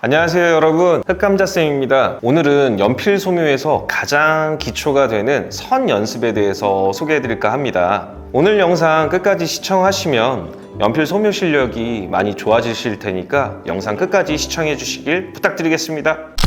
안녕하세요 여러분. 흑감자쌤입니다. 오늘은 연필 소묘에서 가장 기초가 되는 선 연습에 대해서 소개해 드릴까 합니다. 오늘 영상 끝까지 시청하시면 연필 소묘 실력이 많이 좋아지실 테니까 영상 끝까지 시청해 주시길 부탁드리겠습니다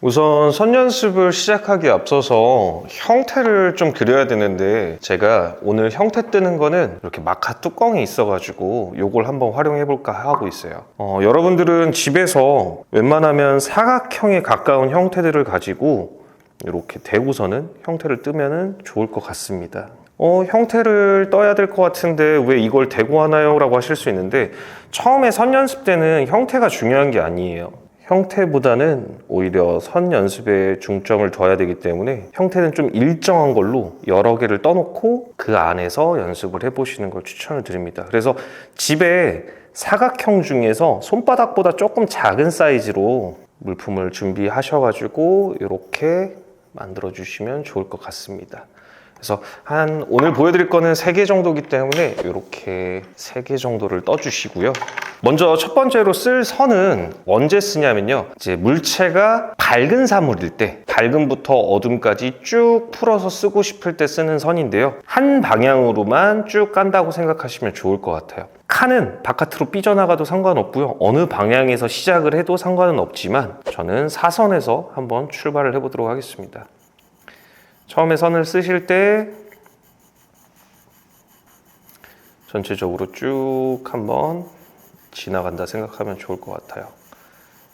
우선 선 연습을 시작하기에 앞서서 형태를 좀 그려야 되는데 제가 오늘 형태 뜨는 거는 이렇게 마카 뚜껑이 있어가지고 요걸 한번 활용해 볼까 하고 있어요. 어, 여러분들은 집에서 웬만하면 사각형에 가까운 형태들을 가지고 이렇게 대고서는 형태를 뜨면 좋을 것 같습니다. 어, 형태를 떠야 될 것 같은데 왜 이걸 대고 하나요? 라고 하실 수 있는데 처음에 선 연습 때는 형태가 중요한 게 아니에요 형태보다는 오히려 선 연습에 중점을 둬야 되기 때문에 형태는 좀 일정한 걸로 여러 개를 떠놓고 그 안에서 연습을 해보시는 걸 추천을 드립니다. 그래서 집에 사각형 중에서 손바닥보다 조금 작은 사이즈로 물품을 준비하셔가지고 이렇게 만들어 주시면 좋을 것 같습니다. 그래서 한 오늘 보여드릴 거는 3개 정도기 때문에 이렇게 3개 정도를 떠주시고요. 먼저 첫 번째로 쓸 선은 언제 쓰냐면요. 이제 물체가 밝은 사물일 때, 밝음부터 어둠까지 쭉 풀어서 쓰고 싶을 때 쓰는 선인데요. 한 방향으로만 쭉 깐다고 생각하시면 좋을 것 같아요. 칸은 바깥으로 삐져나가도 상관없고요. 어느 방향에서 시작을 해도 상관은 없지만 저는 사선에서 한번 출발을 해보도록 하겠습니다. 처음에 선을 쓰실 때 전체적으로 쭉 한번 지나간다 생각하면 좋을 것 같아요.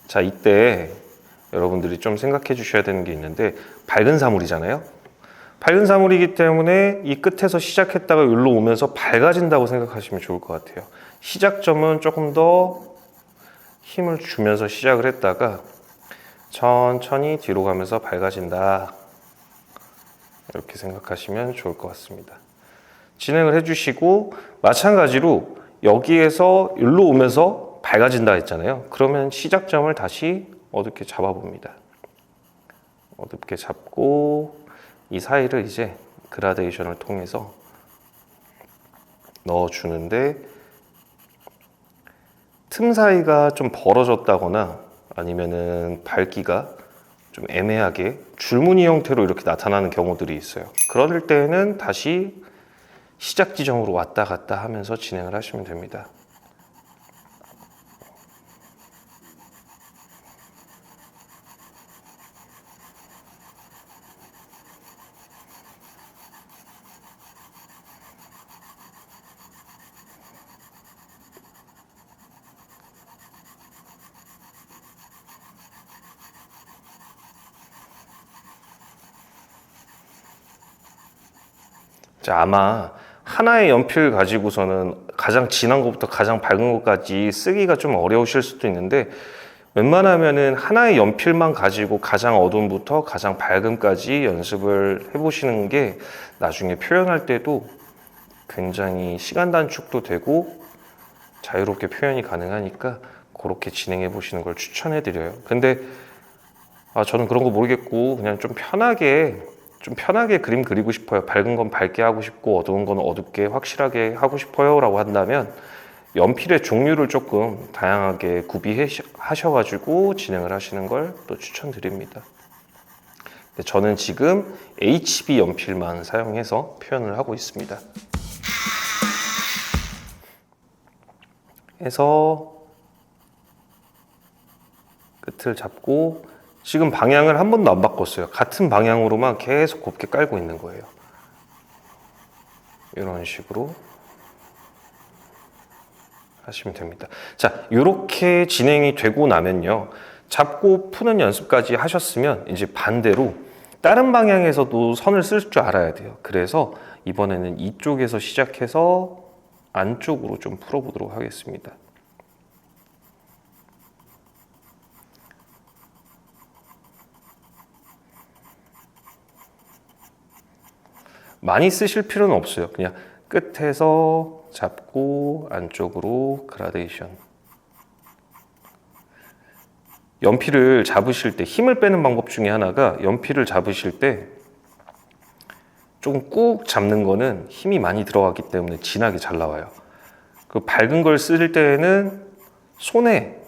자, 이때 여러분들이 좀 생각해 주셔야 되는 게 있는데 밝은 사물이잖아요. 밝은 사물이기 때문에 이 끝에서 시작했다가 여기로 오면서 밝아진다고 생각하시면 좋을 것 같아요. 시작점은 조금 더 힘을 주면서 시작을 했다가 천천히 뒤로 가면서 밝아진다. 이렇게 생각하시면 좋을 것 같습니다. 진행을 해주시고 마찬가지로 여기에서 일로 오면서 밝아진다 했잖아요. 그러면 시작점을 다시 어둡게 잡아봅니다. 어둡게 잡고 이 사이를 이제 그라데이션을 통해서 넣어주는데 틈 사이가 좀 벌어졌다거나 아니면은 밝기가 좀 애매하게 줄무늬 형태로 이렇게 나타나는 경우들이 있어요. 그럴 때는 다시 시작 지점으로 왔다 갔다 하면서 진행을 하시면 됩니다. 아마 하나의 연필 가지고서는 가장 진한 것부터 가장 밝은 것까지 쓰기가 좀 어려우실 수도 있는데 웬만하면은 하나의 연필만 가지고 가장 어두움부터 가장 밝음까지 연습을 해보시는 게 나중에 표현할 때도 굉장히 시간 단축도 되고 자유롭게 표현이 가능하니까 그렇게 진행해 보시는 걸 추천해 드려요. 근데 아, 저는 그런 거 모르겠고 그냥 좀 편하게 좀 편하게 그림 그리고 싶어요. 밝은 건 밝게 하고 싶고 어두운 건 어둡게 확실하게 하고 싶어요라고 한다면 연필의 종류를 조금 다양하게 구비하셔가지고 진행을 하시는 걸 또 추천드립니다. 근데 저는 지금 HB 연필만 사용해서 표현을 하고 있습니다. 해서 끝을 잡고 지금 방향을 한 번도 안 바꿨어요. 같은 방향으로만 계속 곱게 깔고 있는 거예요. 이런 식으로 하시면 됩니다. 자, 이렇게 진행이 되고 나면요. 잡고 푸는 연습까지 하셨으면 이제 반대로 다른 방향에서도 선을 쓸 줄 알아야 돼요. 그래서 이번에는 이쪽에서 시작해서 안쪽으로 좀 풀어보도록 하겠습니다. 많이 쓰실 필요는 없어요. 그냥 끝에서 잡고 안쪽으로 그라데이션. 연필을 잡으실 때 힘을 빼는 방법 중에 하나가 연필을 잡으실 때 조금 꾹 잡는 거는 힘이 많이 들어가기 때문에 진하게 잘 나와요. 그 밝은 걸 쓸 때에는 손에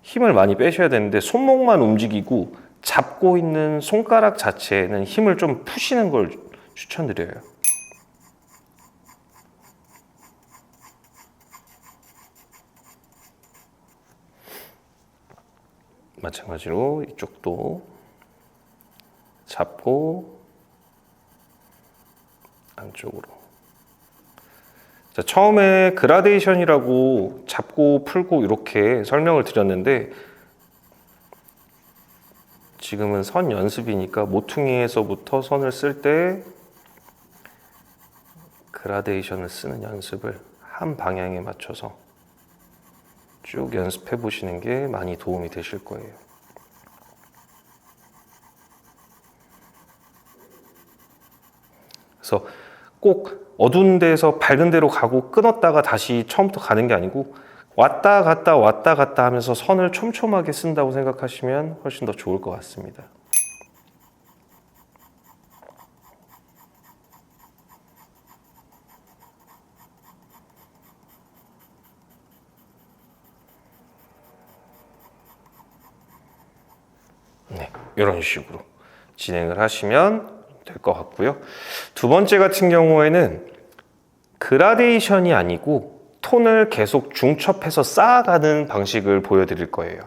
힘을 많이 빼셔야 되는데 손목만 움직이고 잡고 있는 손가락 자체에는 힘을 좀 푸시는 걸 추천드려요. 마찬가지로 이쪽도 잡고 안쪽으로. 자, 처음에 그라데이션이라고 잡고 풀고 이렇게 설명을 드렸는데 지금은 선 연습이니까 모퉁이에서부터 선을 쓸때 그라데이션을 쓰는 연습을 한 방향에 맞춰서 쭉 연습해 보시는 게 많이 도움이 되실 거예요. 그래서 꼭 어두운 데서 밝은 데로 가고 끊었다가 다시 처음부터 가는 게 아니고 왔다 갔다 왔다 갔다 하면서 선을 촘촘하게 쓴다고 생각하시면 훨씬 더 좋을 것 같습니다. 네, 이런 식으로 진행을 하시면 될 것 같고요. 두 번째 같은 경우에는 그라데이션이 아니고 톤을 계속 중첩해서 쌓아가는 방식을 보여드릴 거예요.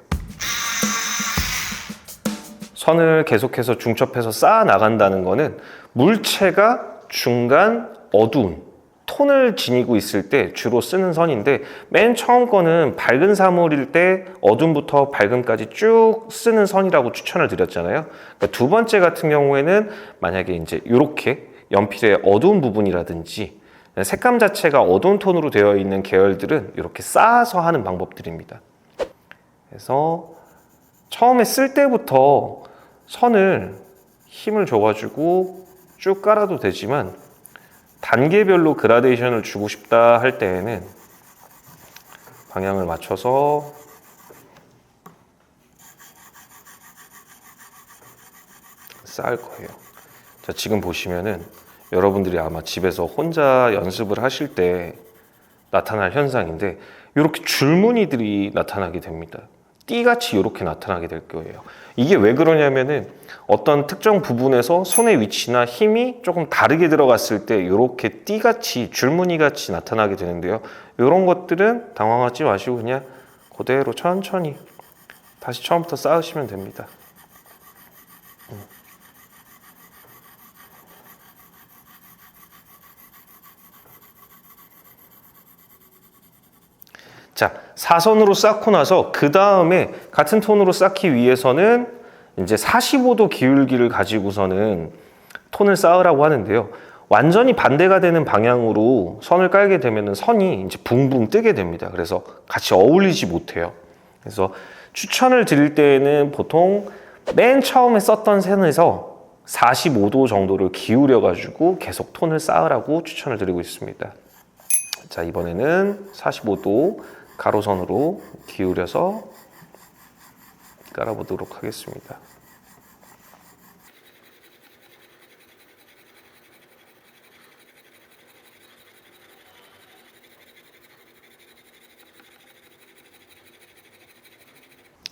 선을 계속해서 중첩해서 쌓아 나간다는 거는 물체가 중간 어두운 톤을 지니고 있을 때 주로 쓰는 선인데 맨 처음 거는 밝은 사물일 때 어둠부터 밝음까지 쭉 쓰는 선이라고 추천을 드렸잖아요. 그러니까 두 번째 같은 경우에는 만약에 이제 이렇게 연필의 어두운 부분이라든지 색감 자체가 어두운 톤으로 되어 있는 계열들은 이렇게 쌓아서 하는 방법들입니다. 그래서 처음에 쓸 때부터 선을 힘을 줘가지고 쭉 깔아도 되지만 단계별로 그라데이션을 주고 싶다 할 때에는 방향을 맞춰서 쌓을 거예요. 자, 지금 보시면은 여러분들이 아마 집에서 혼자 연습을 하실 때 나타날 현상인데 이렇게 줄무늬들이 나타나게 됩니다. 띠같이 이렇게 나타나게 될 거예요. 이게 왜 그러냐면은 어떤 특정 부분에서 손의 위치나 힘이 조금 다르게 들어갔을 때 이렇게 띠같이 줄무늬같이 나타나게 되는데요. 이런 것들은 당황하지 마시고 그냥 그대로 천천히 다시 처음부터 쌓으시면 됩니다. 자, 사선으로 쌓고 나서 그 다음에 같은 톤으로 쌓기 위해서는 이제 45도 기울기를 가지고서는 톤을 쌓으라고 하는데요. 완전히 반대가 되는 방향으로 선을 깔게 되면 선이 이제 붕붕 뜨게 됩니다. 그래서 같이 어울리지 못해요. 그래서 추천을 드릴 때에는 보통 맨 처음에 썼던 선에서 45도 정도를 기울여 가지고 계속 톤을 쌓으라고 추천을 드리고 있습니다. 자, 이번에는 45도 가로선으로 기울여서 깔아보도록 하겠습니다.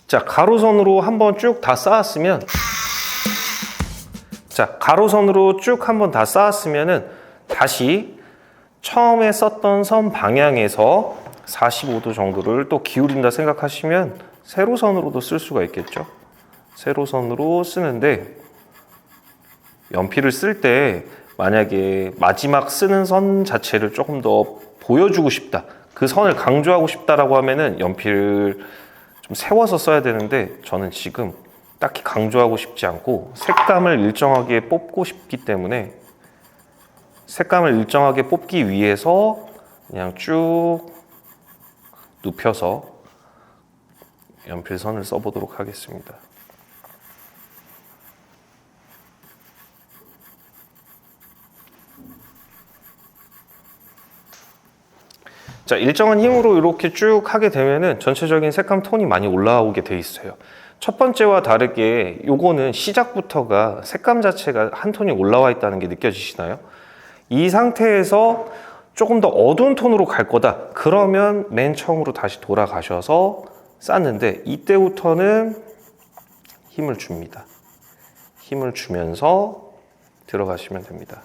자, 가로선으로 한번 쭉 다 쌓았으면 자, 가로선으로 쭉 한번 다 쌓았으면은 다시 처음에 썼던 선 방향에서 45도 정도를 또 기울인다 생각하시면 세로선으로도 쓸 수가 있겠죠. 세로선으로 쓰는데 연필을 쓸 때 만약에 마지막 쓰는 선 자체를 조금 더 보여주고 싶다. 그 선을 강조하고 싶다라고 하면은 연필을 좀 세워서 써야 되는데 저는 지금 딱히 강조하고 싶지 않고 색감을 일정하게 뽑고 싶기 때문에 색감을 일정하게 뽑기 위해서 그냥 쭉 눕혀서 연필선을 써보도록 하겠습니다. 자, 일정한 힘으로 이렇게 쭉 하게 되면은 전체적인 색감 톤이 많이 올라오게 돼 있어요. 첫 번째와 다르게 요거는 시작부터가 색감 자체가 한 톤이 올라와 있다는 게 느껴지시나요? 이 상태에서 조금 더 어두운 톤으로 갈 거다. 그러면 맨 처음으로 다시 돌아가셔서 쌓는데 이때부터는 힘을 줍니다. 힘을 주면서 들어가시면 됩니다.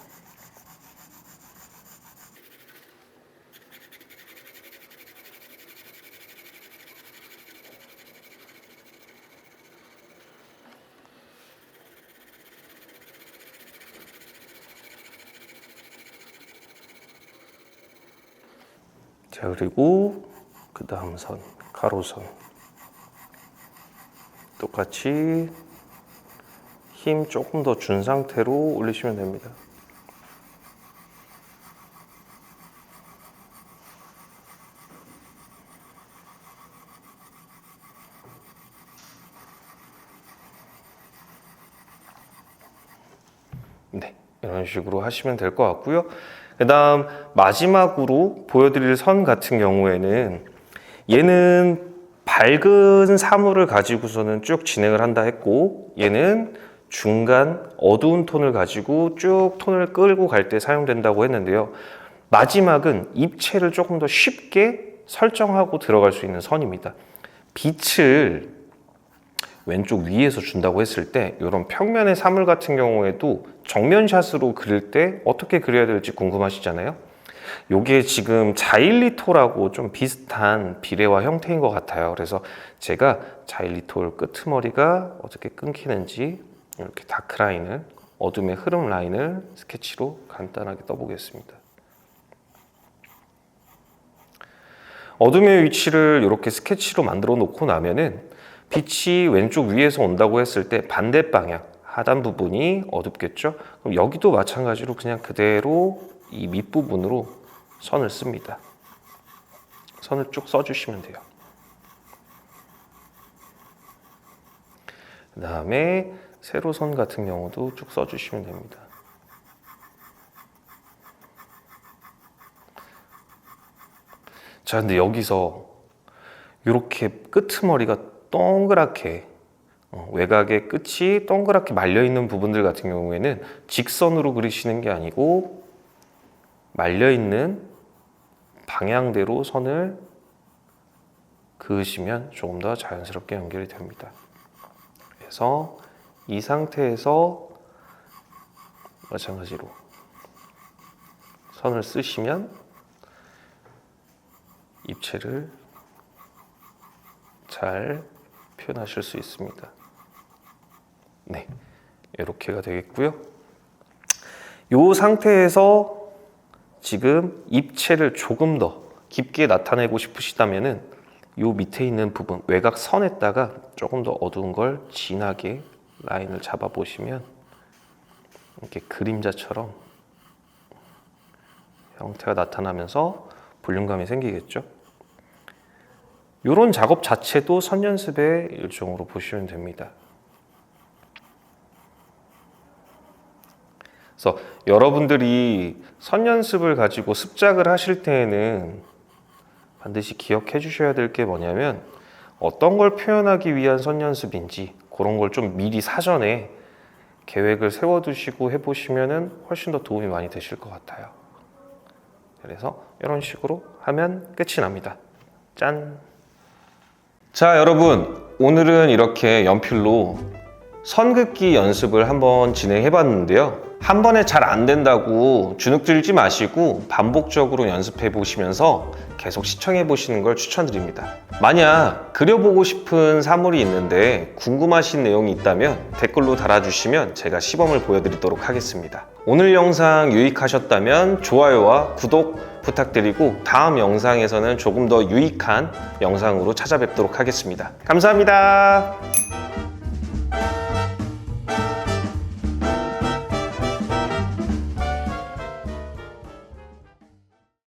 자 그리고 그 다음 선 가로선 똑같이 힘 조금 더 준 상태로 올리시면 됩니다. 네, 이런 식으로 하시면 될 것 같고요. 그 다음 마지막으로 보여드릴 선 같은 경우에는 얘는 밝은 사물을 가지고서는 쭉 진행을 한다 했고 얘는 중간 어두운 톤을 가지고 쭉 톤을 끌고 갈 때 사용된다고 했는데요. 마지막은 입체를 조금 더 쉽게 설정하고 들어갈 수 있는 선입니다. 빛을 왼쪽 위에서 준다고 했을 때 이런 평면의 사물 같은 경우에도 정면샷으로 그릴 때 어떻게 그려야 될지 궁금하시잖아요. 요게 지금 자일리토라고 좀 비슷한 비례와 형태인 것 같아요. 그래서 제가 자일리토 끄트머리가 어떻게 끊기는지 이렇게 다크라인을 어둠의 흐름 라인을 스케치로 간단하게 떠보겠습니다. 어둠의 위치를 이렇게 스케치로 만들어 놓고 나면은 빛이 왼쪽 위에서 온다고 했을 때 반대 방향 하단 부분이 어둡겠죠? 그럼 여기도 마찬가지로 그냥 그대로 이 밑부분으로 선을 씁니다. 선을 쭉 써주시면 돼요. 그 다음에 세로선 같은 경우도 쭉 써주시면 됩니다. 자, 근데 여기서 이렇게 끄트머리가 동그랗게 어, 외곽의 끝이 동그랗게 말려 있는 부분들 같은 경우에는 직선으로 그리시는 게 아니고 말려 있는 방향대로 선을 그으시면 조금 더 자연스럽게 연결이 됩니다. 그래서 이 상태에서 마찬가지로 선을 쓰시면 입체를 잘 표현하실 수 있습니다. 네, 이렇게가 되겠고요. 이 상태에서 지금 입체를 조금 더 깊게 나타내고 싶으시다면은 이 밑에 있는 부분 외곽 선에다가 조금 더 어두운 걸 진하게 라인을 잡아 보시면 이렇게 그림자처럼 형태가 나타나면서 볼륨감이 생기겠죠. 이런 작업 자체도 선 연습의 일종으로 보시면 됩니다. 그래서 여러분들이 선 연습을 가지고 습작을 하실 때에는 반드시 기억해 주셔야 될 게 뭐냐면 어떤 걸 표현하기 위한 선 연습인지 그런 걸 좀 미리 사전에 계획을 세워두시고 해보시면 훨씬 더 도움이 많이 되실 것 같아요. 그래서 이런 식으로 하면 끝이 납니다. 짠! 자, 여러분. 오늘은 이렇게 연필로 선긋기 연습을 한번 진행해 봤는데요. 한 번에 잘 안 된다고 주눅 들지 마시고 반복적으로 연습해 보시면서 계속 시청해 보시는 걸 추천드립니다. 만약 그려보고 싶은 사물이 있는데 궁금하신 내용이 있다면 댓글로 달아주시면 제가 시범을 보여드리도록 하겠습니다. 오늘 영상 유익하셨다면 좋아요와 구독 부탁드리고 다음 영상에서는 조금 더 유익한 영상으로 찾아뵙도록 하겠습니다. 감사합니다.